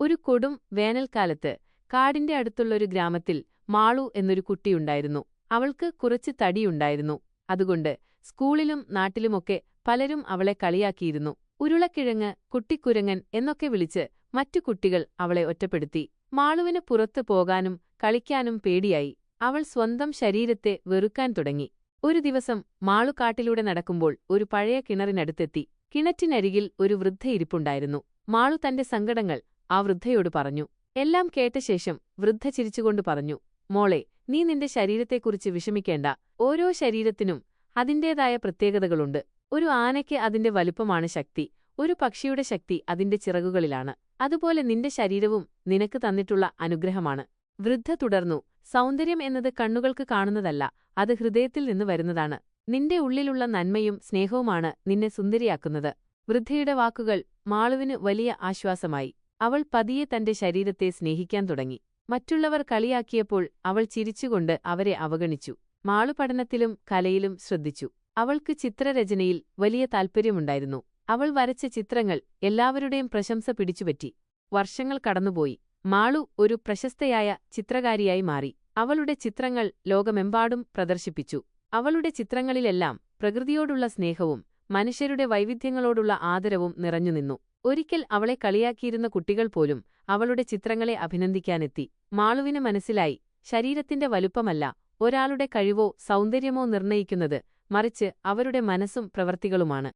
ഒരു കൊടും വേനൽക്കാലത്ത് കാടിന്റെ അടുത്തുള്ള ഒരു ഗ്രാമത്തിൽ മാളു എന്നൊരു കുട്ടിയുണ്ടായിരുന്നു അവൾക്ക് കുറച്ച് തടിയുണ്ടായിരുന്നു അതുകൊണ്ട് സ്കൂളിലും നാട്ടിലുമൊക്കെ പലരും അവളെ കളിയാക്കിയിരുന്നു. ഉരുളക്കിഴങ്ങ് കുട്ടിക്കുരങ്ങൻ എന്നൊക്കെ വിളിച്ച് മറ്റു കുട്ടികൾ അവളെ ഒറ്റപ്പെടുത്തി. മാളുവിന് പുറത്തു പോകാനും കളിക്കാനും പേടിയായി. അവൾ സ്വന്തം ശരീരത്തെ വെറുക്കാൻ തുടങ്ങി. ഒരു ദിവസം മാളു കാട്ടിലൂടെ നടക്കുമ്പോൾ ഒരു പഴയ കിണറിനടുത്തെത്തി. കിണറ്റിനരികിൽ ഒരു വൃദ്ധയിരിപ്പുണ്ടായിരുന്നു മാളു തന്റെ സങ്കടങ്ങൾ ആ വൃദ്ധയോട് പറഞ്ഞു എല്ലാം കേട്ട ശേഷം വൃദ്ധ ചിരിച്ചുകൊണ്ട് പറഞ്ഞു മോളെ നീ നിന്റെ ശരീരത്തെക്കുറിച്ച് വിഷമിക്കേണ്ട. ഓരോ ശരീരത്തിനും അതിന്റേതായ പ്രത്യേകതകളുണ്ട്. ഒരു ആനയ്ക്ക് അതിന്റെ വലുപ്പമാണ് ശക്തി ഒരു പക്ഷിയുടെ ശക്തി അതിന്റെ ചിറകുകളിലാണ്. അതുപോലെ നിന്റെ ശരീരവും നിനക്ക് തന്നിട്ടുള്ള അനുഗ്രഹമാണ്. വൃദ്ധ തുടർന്നു സൗന്ദര്യം എന്നത് കണ്ണുകൾക്ക് കാണുന്നതല്ല അത് ഹൃദയത്തിൽ നിന്ന് വരുന്നതാണ്. നിന്റെ ഉള്ളിലുള്ള നന്മയും സ്നേഹവുമാണ് നിന്നെ സുന്ദരിയാക്കുന്നത്. വൃദ്ധയുടെ വാക്കുകൾ മാളുവിന് വലിയ ആശ്വാസമായി. അവൾ പതിയെ തന്റെ ശരീരത്തെ സ്നേഹിക്കാൻ തുടങ്ങി. മറ്റുള്ളവർ കളിയാക്കിയപ്പോൾ അവൾ ചിരിച്ചുകൊണ്ട് അവരെ അവഗണിച്ചു. മാളുപഠനത്തിലും കലയിലും ശ്രദ്ധിച്ചു. അവൾക്ക് ചിത്രരചനയിൽ വലിയ താൽപ്പര്യമുണ്ടായിരുന്നു. അവൾ വരച്ച ചിത്രങ്ങൾ എല്ലാവരുടെയും പ്രശംസ പിടിച്ചുപറ്റി. വർഷങ്ങൾ കടന്നുപോയി. മാളു ഒരു പ്രശസ്തയായ ചിത്രകാരിയായി മാറി. അവളുടെ ചിത്രങ്ങൾ ലോകമെമ്പാടും പ്രദർശിപ്പിച്ചു. അവളുടെ ചിത്രങ്ങളിലെല്ലാം പ്രകൃതിയോടുള്ള സ്നേഹവും മനുഷ്യരുടെ വൈവിധ്യങ്ങളോടുള്ള ആദരവും നിറഞ്ഞുനിന്നു. ഒരിക്കൽ അവളെ കളിയാക്കിയിരുന്ന കുട്ടികൾ പോലും അവളുടെ ചിത്രങ്ങളെ അഭിനന്ദിക്കാനെത്തി. മാളുവിന് മനസ്സിലായി ശരീരത്തിന്റെ വലുപ്പമല്ല ഒരാളുടെ കഴിവോ സൗന്ദര്യമോ നിർണയിക്കുന്നത് മറിച്ച് അവരുടെ മനസ്സും പ്രവർത്തികളുമാണ്.